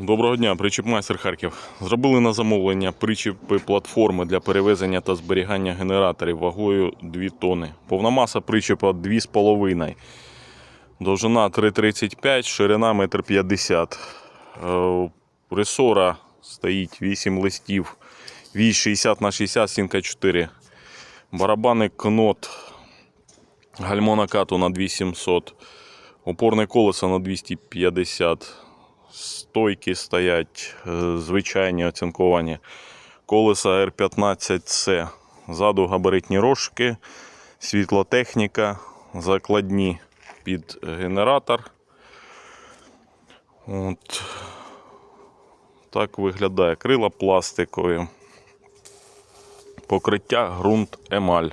Доброго дня, причіп майстер Харків. Зробили на замовлення причіпи платформи для перевезення та зберігання генераторів вагою 2 тони. Повна маса причіпа 2,5. Довжина 3,35, ширина 1,50 м. Ресора стоїть 8 листів. Вісь 60 на 60, стінка 4. Барабани кнот. Гальмо накату на 2700. Опорне колесо на 250. Стойки стоять, е, звичайні оцінковані. Колеса R15C. Ззаду габаритні рожки, світлотехніка, закладні під генератор. От. Так виглядає крила пластикові. Покриття ґрунт емаль.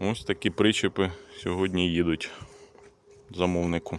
Ось такі причепи сьогодні їдуть замовнику.